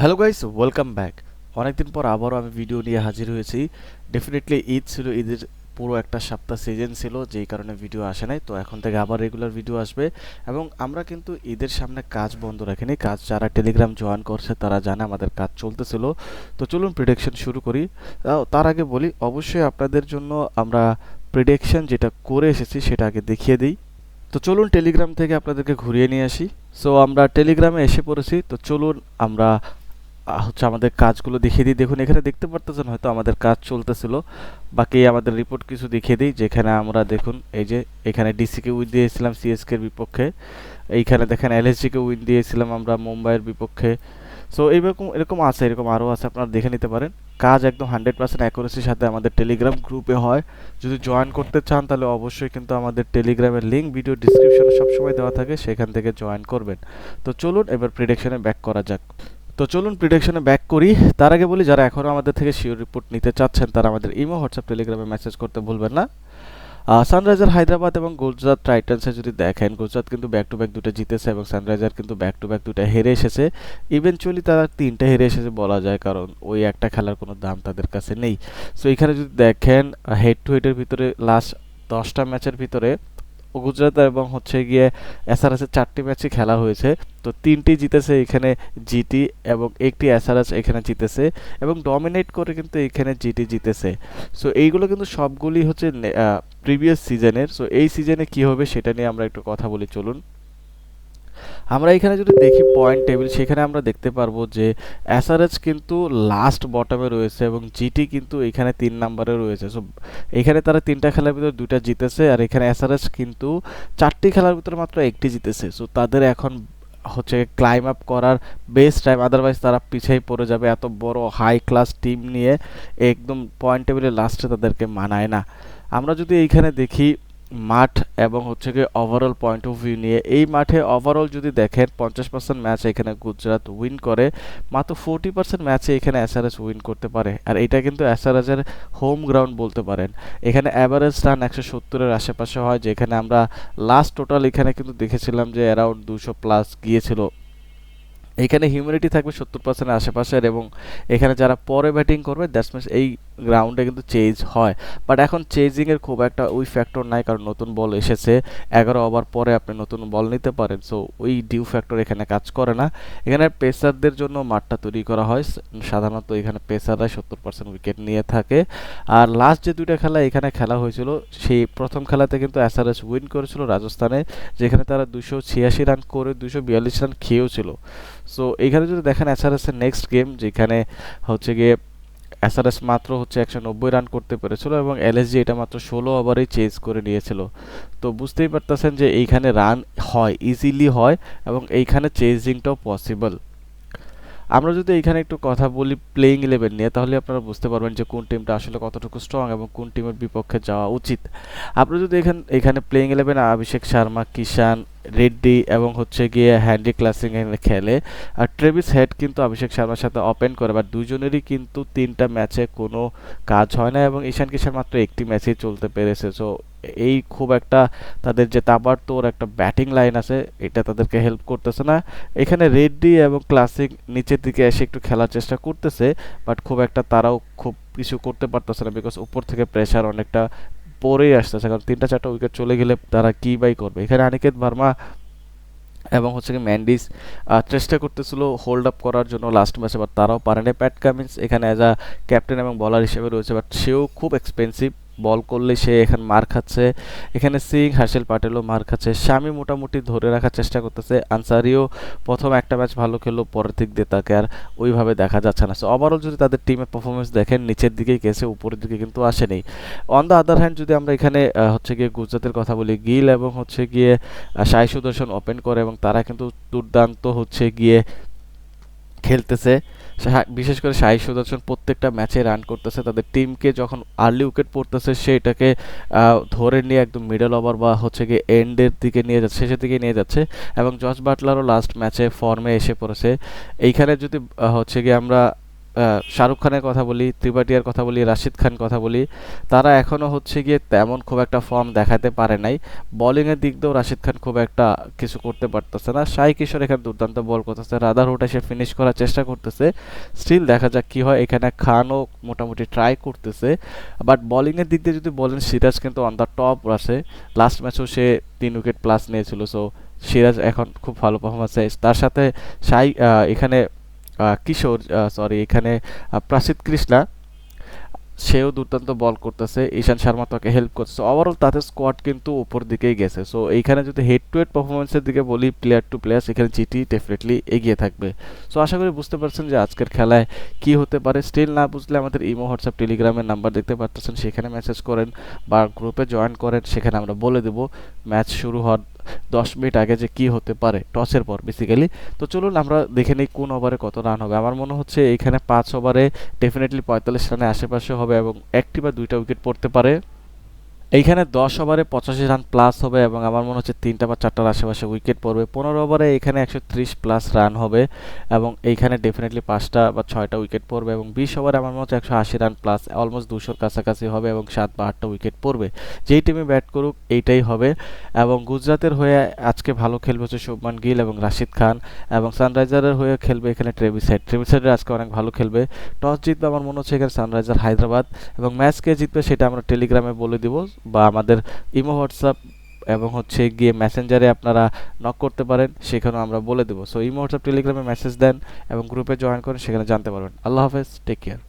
Hello guys welcome back অনেকদিন পর আবারও আমি ভিডিও নিয়ে হাজির হয়েছি। ডেফিনেটলি ঈদ ছিল, ঈদের পুরো একটা সপ্তাহ সিজন ছিল, যেই কারণে ভিডিও আসে নাই। তো এখন থেকে আবার রেগুলার ভিডিও আসবে। এবং আমরা কিন্তু ঈদের সামনে কাজ বন্ধ রাখিনি। কাজ যারা টেলিগ্রাম জয়েন করছে, তারা জানে আমাদের কাজ চলতেছিল। তো চলুন প্রিডিকশন শুরু করি। তার আগে বলি, অবশ্যই আপনাদের জন্য আমরা প্রিডিকশন যেটা করে এসেছি, সেটা আগে দেখিয়ে দিই। তো চলুন টেলিগ্রাম থেকে আপনাদেরকে ঘুরিয়ে নিয়ে আসি। সো আমরা টেলিগ্রামে এসে পড়েছি। তো চলুন আমরা হচ্ছে আমাদের কাজগুলো দেখিয়ে দিই। দেখুন, এখানে দেখতে পারতেছেন হয়তো আমাদের কাজ চলতেছিল। বাকি আমাদের রিপোর্ট কিছু দেখিয়ে দিই, যেখানে আমরা দেখুন, এই যে এখানে ডিসিকে উইন দিয়েছিলাম সিএসকে এর বিপক্ষে। এইখানে দেখেন এলএসজিকে উইন দিয়েছিলাম আমরা মুম্বাইয়ের বিপক্ষে। সো এইরকম, এরকম আছে, এরকম আরও আছে, আপনারা দেখে নিতে পারেন। কাজ একদম হান্ড্রেড পার্সেন্ট অ্যাকুরেসির সাথে আমাদের টেলিগ্রাম গ্রুপে হয়। যদি জয়েন করতে চান, তাহলে অবশ্যই কিন্তু আমাদের টেলিগ্রামের লিঙ্ক ভিডিও ডিসক্রিপশনে সবসময় দেওয়া থাকে, সেখান থেকে জয়েন করবেন। তো চলুন, এবার প্রিডিকশনে ব্যাক করা যাক। তো চলুন প্রিডিকশনে ব্যাক করি। তার আগে বলি, যারা এখনও আমাদের থেকে শিওর রিপোর্ট নিতে চাচ্ছেন, তারা আমাদের ইমো হোয়াটসঅ্যাপ টেলিগ্রামে মেসেজ করতে ভুলবেন না। সানরাইজার হায়দ্রাবাদ এবং গুজরাট টাইটান্সে যদি দেখেন গুজরাট কিন্তু ব্যাক টু ব্যাক দুটো জিতেছে এবং সানরাইজার কিন্তু ব্যাক টু ব্যাক দুটো হেরে এসেছে। ইভেনচুয়ালি তারা তিনটে হেরে এসেছে বলা যায়, কারণ ওই একটা খেলার কোনো দাম তাদের কাছে নেই। সো এখানে যদি দেখেন হেড টু হেডের ভিতরে লাস্ট দশটা ম্যাচের ভিতরে গুজরাট এবং হচ্ছে গিয়ে এসআরএসের চারটি ম্যাচই খেলা হয়েছে। তো তিনটি জিতেছে এখানে জিটি এবং একটি এসআরএস এখানে জিতেছে এবং ডমিনেট করে কিন্তু এখানে জিটি জিতেছে। সো এইগুলো কিন্তু সবগুলি হচ্ছে প্রিভিয়াস সিজনের সো এই সিজনে কি হবে সেটা নিয়ে আমরা একটু কথা বলি, চলুন। আমরা এখানে যদি দেখি পয়েন্ট টেবিল সেখানে আমরা দেখতে পারব যে এসআরএচ কিন্তু লাস্ট বটমে রয়েছে এবং জিটি কিন্তু এখানে তিন নাম্বারে রয়েছে। সো এখানে তারা তিনটা খেলার ভিতরে দুইটা জিতেছে আর এখানে এসআরএচ কিন্তু চারটি খেলার ভিতরে মাত্র একটি জিতেছে। সো তাদের এখন হচ্ছে ক্লাইম আপ করার বেস্ট টাইম আদারওয়াইজ তারা পিছিয়ে পড়ে যাবে। এত বড় হাই ক্লাস টিম নিয়ে একদম পয়েন্ট টেবিলের লাস্টে তাদেরকে মানায় না। আমরা যদি এইখানে দেখি মাঠ এবং হচ্ছে গিয়ে ওভারঅল পয়েন্ট অফ ভিউ নিয়ে। এই মাঠে ওভারঅল যদি দেখেন, পঞ্চাশ পার্সেন্ট ম্যাচ এখানে গুজরাট উইন করে, মাত্র ফোরটি পার্সেন্ট ম্যাচে এখানে এসআরএস উইন করতে পারে। আর এটা কিন্তু এসআরএস এর হোম গ্রাউন্ড বলতে পারেন। এখানে অ্যাভারেজ রান একশো সত্তরের আশেপাশে হয়, যেখানে আমরা লাস্ট টোটাল এখানে কিন্তু দেখেছিলাম যে অ্যারাউন্ড দুশো প্লাস গিয়েছিল। এখানে হিউমিডিটি থাকবে সত্তর পার্সেন্টের আশেপাশের এবং এখানে যারা পরে ব্যাটিং করবে দ্যাটস মিনস এই গ্রাউন্ডে কিন্তু চেঞ্জ হয়। বাট এখন চেঞ্জিংয়ের খুব একটা ওই ফ্যাক্টর নাই, কারণ নতুন বল এসেছে। এগারো ওভার পরে আপনি নতুন বল নিতে পারেন। সো ওই ডিউ ফ্যাক্টর এখানে কাজ করে না। এখানে পেসারদের জন্য মাঠটা তৈরি করা হয়। সাধারণত এখানে পেসাররা সত্তর পার্সেন্ট উইকেট নিয়ে থাকে। আর লাস্ট যে দুইটা খেলা এখানে খেলা হয়েছিল, সেই প্রথম খেলাতে কিন্তু এসআরএস উইন করেছিল রাজস্থানে, যেখানে তারা দুশো ছিয়াশি রান করে দুশো বিয়াল্লিশ রান খেয়েও ছিল। সো এখানে যদি দেখেন এসআরএস এর নেক্সট গেম যেখানে হচ্ছে গিয়ে এসআরএস মাত্র হচ্ছে একশো নব্বই রান করতে পেরেছিল এবং এলএসজি এটা মাত্র ষোলো ওভারেই চেজ করে নিয়েছিল। তো বুঝতেই পারতেছেন যে এইখানে রান হয় ইজিলি হয় এবং এইখানে চেজিংটাও পসিবল আমরা যদি এখানে একটু কথা বলি প্লেইং ইলেভেন নিয়ে, তাহলে আপনারা বুঝতে পারবেন যে কোন টিমটা আসলে কতটুকু স্ট্রং এবং কোন টিমের বিপক্ষে যাওয়া উচিত। আপনারা যদি এখানে এখানে প্লেইং ইলেভেন অভিষেক শর্মা, কিষান রেড্ডি এবং হচ্ছে গিয়ে হ্যান্ডি ক্লাসিং খেলে, আর ট্রেভিস হেড কিন্তু অভিষেক শর্মার সাথে ওপেন করে বা দুজনেরই কিন্তু তিনটা ম্যাচে কোনো কাজ হয় না এবং ঈশান কিষান মাত্র একটি ম্যাচেই চলতে পেরেছে। সো এই খুব একটা তাদের যে তাবার তোর একটা ব্যাটিং লাইন আছে, এটা তাদেরকে হেল্প করতেছে না। এখানে রেড্ডি এবং ক্লাসিক নিচের দিকে এসে একটু খেলার চেষ্টা করতেছে বাট খুব একটা তারাও খুব কিছু করতে পারতেছে না বিকজ উপর থেকে প্রেশার অনেকটা পরেই আসতেছে। কারণ তিনটা, চারটা উইকেট চলে গেলে তারা কী বাই করবে? এখানে অনিকেত ভার্মা এবং হচ্ছে কি ম্যান্ডিস চেষ্টা করতেছিল হোল্ড আপ করার জন্য লাস্ট ম্যাচে বাট তারাও পারেনি। প্যাট কামিন্স এখানে অ্যাজ আ ক্যাপ্টেন এবং বলার হিসেবে রয়েছে বাট সেও খুব এক্সপেন্সিভ বল করলে সে এখানে মার খাচ্ছে। এখানে সিং হার্ষেল পাটেলও মার খাচ্ছে। স্বামী মোটামুটি ধরে রাখার চেষ্টা করতেছে। আনসারিও প্রথম একটা ম্যাচ ভালো খেললো, পরের দিক দিয়ে তাকে আর ওইভাবে দেখা যাচ্ছে না। সো ওভারঅল যদি তাদের টিমের পারফরমেন্স দেখেন, নিচের দিকেই গেছে, উপরের দিকে কিন্তু আসেনি। অন দ্য আদার হ্যান্ড যদি আমরা এখানে হচ্ছে গিয়ে গুজরাতের কথা বলি, গিল এবং হচ্ছে গিয়ে সাই সুদর্শন ওপেন করে এবং তারা কিন্তু দুর্দান্ত হচ্ছে গিয়ে খেলতেছে। বিশেষ করে সাহি সুদর্শন প্রত্যেকটা ম্যাচে রান করতেছে। তাদের টিমকে যখন আর্লি উইকেট পড়তেছে সেটাকে ধরে নিয়ে একদম মিডল ওভার বা হচ্ছে গিয়ে এন্ডের দিকে নিয়ে যাচ্ছে, শেষের দিকে নিয়ে যাচ্ছে। এবং জর্জ বাটলারও লাস্ট ম্যাচে ফর্মে এসে পড়েছে। এইখানে যদি হচ্ছে গিয়ে আমরা শাহরুখ খানের কথা বলি ত্রিপাঠিয়ার কথা বলি, রাশিদ খান কথা বলি, তারা এখনও হচ্ছে গিয়ে তেমন খুব একটা ফর্ম দেখাতে পারে নাই। বোলিংয়ের দিক দিয়েও রাশিদ খান খুব একটা কিছু করতে পারতেছে না। সাই কিশোর এখানে দুর্দান্ত বল করতেছে, রাদারহুড এসে ফিনিশ করার চেষ্টা করতেছে। স্টিল দেখা যাক কি হয়, এখানে খানও মোটামুটি ট্রাই করতেছে। বাট বোলিংয়ের দিক দিয়ে যদি বলেন, সিরাজ কিন্তু অন দ্য টপ আছে। লাস্ট ম্যাচেও সে তিন উইকেট প্লাস নিয়েছিল সো সিরাজ এখন খুব ভালো পারফরমেন্স তার সাথে সাই এখানে কিশোর সরি এখানে প্রাসিদ কৃষ্ণা, সেও দুর্দান্ত বল করতেছে। ঈশান শর্মা তাকে হেল্প করতেছে ওভারঅল তাদের স্কোয়াড কিন্তু উপর দিকেই গেছে। সো এইখানে যদি হেড টু হেড পারফরমেন্সের দিকে বলি প্লেয়ার টু প্লেয়ার সেখানে জিটি ডেফিনেটলি এগিয়ে থাকবে। সো আশা করি বুঝতে পারছেন যে আজকের খেলায় কি হতে পারে। স্টিল না বুঝলে আমাদের ইমো হোয়াটসঅ্যাপ টেলিগ্রামের নাম্বার দেখতে পাচ্ছেন সেখানে মেসেজ করেন বা গ্রুপে জয়েন করেন, সেখানে আমরা বলে দেবো। ম্যাচ শুরু হওয়ার দশ মিনিট আগে যে কি হতে পারে, টসের পর বেসিক্যালি তো চলুন আমরা দেখে নিই কোন ওভারে কত রান হবে। আমার মনে হচ্ছে এখানে পাঁচ ওভারে ডেফিনেটলি পঁয়তাল্লিশ রানের আশেপাশে হবে এবং একটি বা দুইটা উইকেট পড়তে পারে। এইখানে দশ ওভারে পঁচাশি রান প্লাস হবে এবং আমার মনে হচ্ছে তিনটা বা চারটার আশেপাশে উইকেট পড়বে। পনেরো ওভারে এখানে একশো ত্রিশ প্লাস রান হবে এবং এইখানে ডেফিনেটলি পাঁচটা বা ছয়টা উইকেট পড়বে এবং বিশ ওভারে আমার মনে হচ্ছে একশো আশি রান প্লাস অলমোস্ট দুশোর কাছাকাছি হবে এবং সাত বা আটটা উইকেট পড়বে। যেই টিমে ব্যাট করুক, এইটাই হবে এবং গুজরাতের হয়ে আজকে ভালো খেলবে হচ্ছে শুভমান গিল এবং রাশিদ খান এবং সানরাইজারের হয়ে খেলবে এখানে ট্রেভিস হেড। ট্রেভিস হেডের আজকে অনেক ভালো খেলবে। টস জিতবে আমার মনে হচ্ছে এখানে সানরাইজার হায়দ্রাবাদ এবং ম্যাচ কে জিতবে সেটা আমরা টেলিগ্রামে বলে দিব। বা আমাদের ইমো, হোয়াটসঅ্যাপ এবং হচ্ছে গিয়ে মেসেঞ্জারে আপনারা নক করতে পারেন, সেখানেও আমরা বলে দেবো। সো ইমো, হোয়াটসঅ্যাপ, টেলিগ্রামে মেসেজ দেন এবং গ্রুপে জয়েন করেন, সেখানে জানতে পারবেন। আল্লাহ হাফেজ টেক কেয়ার